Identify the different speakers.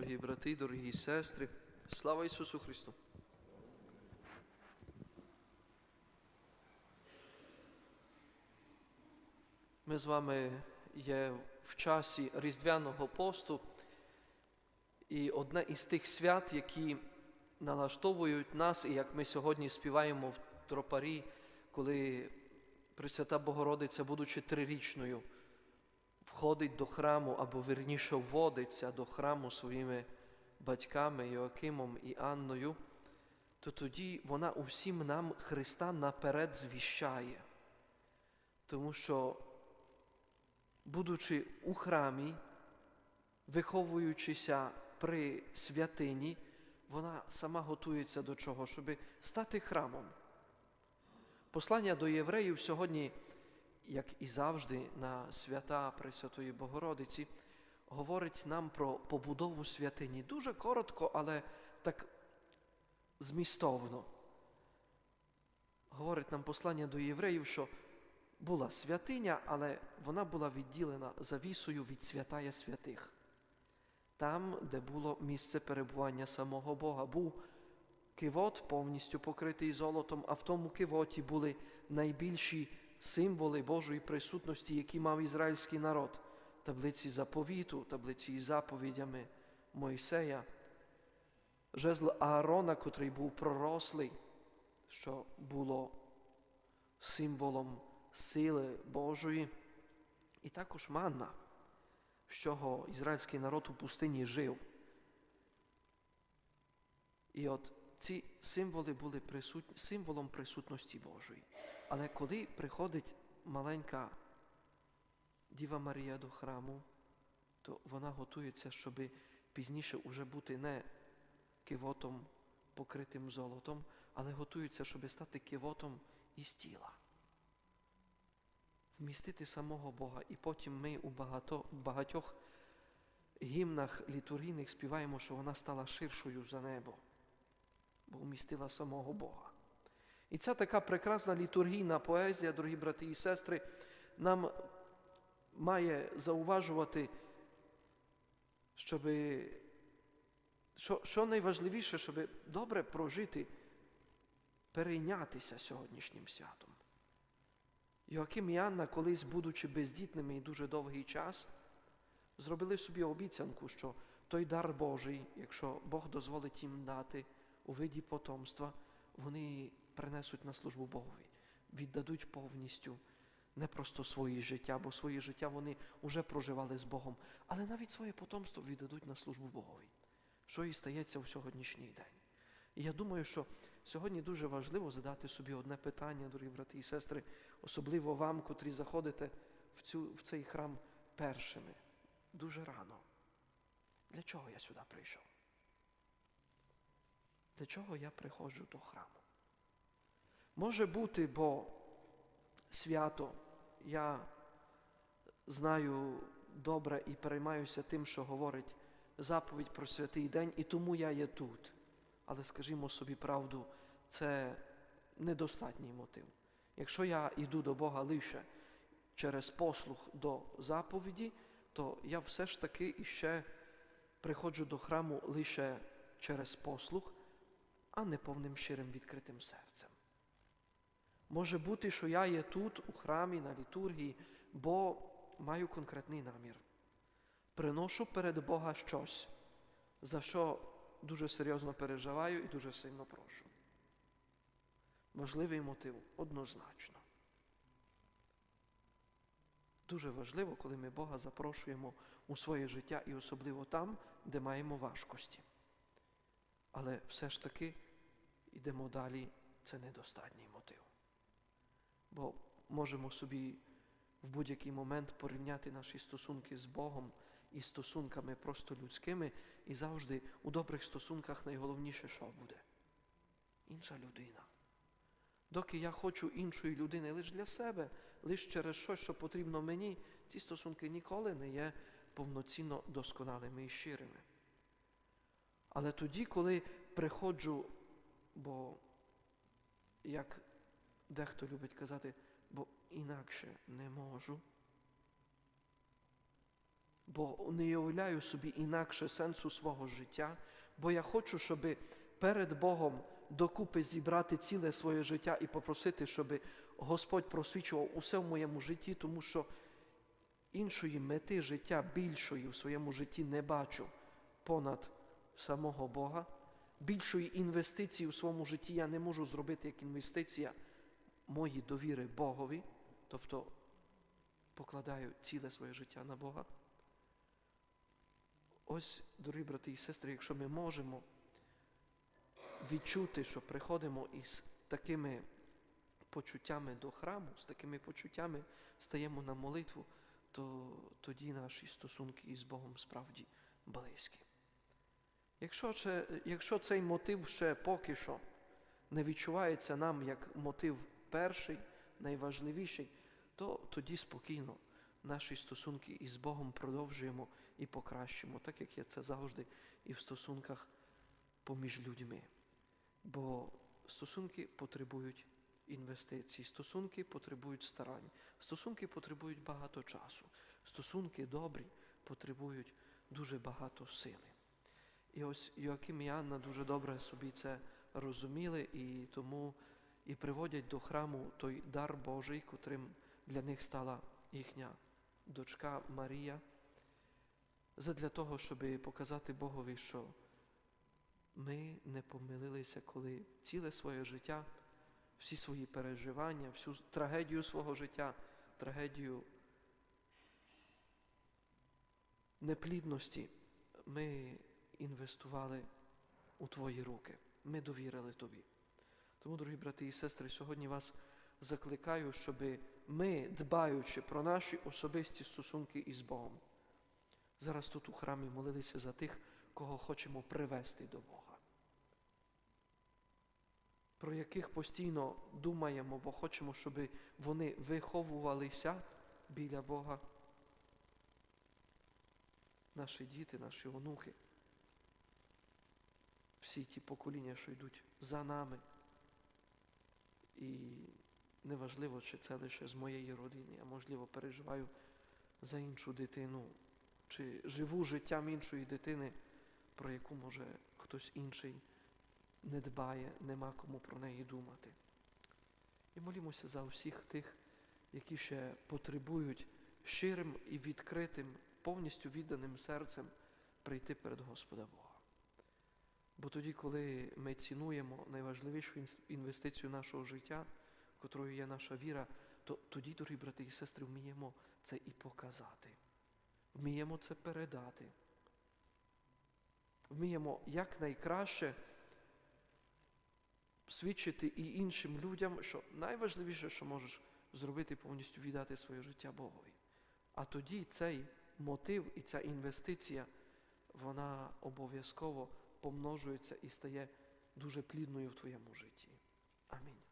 Speaker 1: Дорогі брати, дорогі сестри, слава Ісусу Христу! Ми з вами є в часі Різдвяного посту, і одне із тих свят, які налаштовують нас, і як ми сьогодні співаємо в тропарі, коли Пресвята Богородиця, будучи трирічною, входить до храму або вірніше вводиться до храму своїми батьками Йоакимом і Анною, то тоді вона усім нам Христа наперед звіщає. Тому що, будучи у храмі, виховуючися при святині, вона сама готується до чого, щоб стати храмом. Послання до євреїв сьогодні, як і завжди, на свята Пресвятої Богородиці, говорить нам про побудову святині. Дуже коротко, але так змістовно. Говорить нам послання до євреїв, що була святиня, але вона була відділена завісою від святая святих. Там, де було місце перебування самого Бога, був кивот повністю покритий золотом, а в тому кивоті були найбільші символи Божої присутності, які мав ізраїльський народ, таблиці заповіту, таблиці із заповідями Мойсея, жезл Аарона, котрий був пророслий, що було символом сили Божої, і також манна, з чого ізраїльський народ у пустині жив. І от ці символи були присутні, символом присутності Божої. Але коли приходить маленька Діва Марія до храму, то вона готується, щоб пізніше уже бути не кивотом, покритим золотом, але готується, щоб стати кивотом із тіла. Вмістити самого Бога. І потім ми у багато, багатьох гімнах літургійних співаємо, що вона стала ширшою за небо бо вмістила самого Бога. І ця така прекрасна літургійна поезія, дорогі брати і сестри, нам має зауважувати, щоб, що, що найважливіше, щоб добре прожити, перейнятися сьогоднішнім святом. Йоаким і Анна, колись, будучи бездітними і дуже довгий час, зробили собі обіцянку, що той дар Божий, якщо Бог дозволить їм дати, у виді потомства, вони принесуть на службу Богові, віддадуть повністю не просто своє життя, бо своє життя вони вже проживали з Богом, але навіть своє потомство віддадуть на службу Богові, що і стається у сьогоднішній день. І я думаю, що сьогодні дуже важливо задати собі одне питання, дорогі брати і сестри, особливо вам, котрі заходите в, цю, в цей храм першими, дуже рано. Для чого я сюди прийшов? Для чого я приходжу до храму? Може бути, бо свято я знаю добре і переймаюся тим, що говорить заповідь про святий день, і тому я є тут. Але скажімо собі правду, це недостатній мотив. Якщо я йду до Бога лише через послух до заповіді, то я все ж таки іще приходжу до храму лише через послух а не повним щирим відкритим серцем. Може бути, що я є тут, у храмі, на літургії, бо маю конкретний намір. Приношу перед Бога щось, за що дуже серйозно переживаю і дуже сильно прошу. Важливий мотив однозначно. Дуже важливо, коли ми Бога запрошуємо у своє життя і особливо там, де маємо важкості. Але все ж таки йдемо далі, це недостатній мотив. Бо можемо собі в будь-який момент порівняти наші стосунки з Богом і стосунками просто людськими, і завжди у добрих стосунках найголовніше, що буде? Інша людина. Доки я хочу іншої людини лише для себе, лише через щось, що потрібно мені, ці стосунки ніколи не є повноцінно досконалими і щирими. Але тоді, коли приходжу, бо, як дехто любить казати, бо інакше не можу, бо не уявляю собі інакше сенсу свого життя, бо я хочу, щоб перед Богом докупи зібрати ціле своє життя і попросити, щоб Господь просвічував усе в моєму житті, тому що іншої мети життя більшої в своєму житті не бачу понад самого Бога. Більшої інвестиції у своєму житті я не можу зробити як інвестиція мої довіри Богові, тобто покладаю ціле своє життя на Бога. Ось, дорогі брати і сестри, якщо ми можемо відчути, що приходимо із такими почуттями до храму, з такими почуттями стаємо на молитву, то тоді наші стосунки із Богом справді близькі. Якщо, це, якщо цей мотив ще поки що не відчувається нам як мотив перший, найважливіший, то тоді спокійно наші стосунки із Богом продовжуємо і покращимо, так як є це завжди і в стосунках поміж людьми. Бо стосунки потребують інвестицій, стосунки потребують старань, стосунки потребують багато часу, стосунки добрі потребують дуже багато сили. І ось Йоаким і Анна дуже добре собі це розуміли, і тому і приводять до храму той дар Божий, котрим для них стала їхня дочка Марія, задля того, щоб показати Богові, що ми не помилилися, коли ціле своє життя, всі свої переживання, всю трагедію свого життя, трагедію неплідності ми інвестували у Твої руки. Ми довірили Тобі. Тому, дорогі брати і сестри, сьогодні вас закликаю, щоб ми, дбаючи про наші особисті стосунки із Богом, зараз тут у храмі молилися за тих, кого хочемо привести до Бога, про яких постійно думаємо, бо хочемо, щоб вони виховувалися біля Бога. Наші діти, наші онуки, всі ті покоління, що йдуть за нами. І неважливо, чи це лише з моєї родини, я, можливо, переживаю за іншу дитину, чи живу життям іншої дитини, про яку, може, хтось інший не дбає, нема кому про неї думати. І молімося за всіх тих, які ще потребують щирим і відкритим, повністю відданим серцем прийти перед Господа Бога. Бо тоді, коли ми цінуємо найважливішу інвестицію нашого життя, котрою є наша віра, то тоді, дорогі брати і сестри, вміємо це і показати, вміємо це передати. Вміємо якнайкраще свідчити і іншим людям, що найважливіше, що можеш зробити, повністю віддати своє життя Богові. А тоді цей мотив і ця інвестиція, вона обов'язково помножується і стає дуже плідною в твоєму житті. Амінь.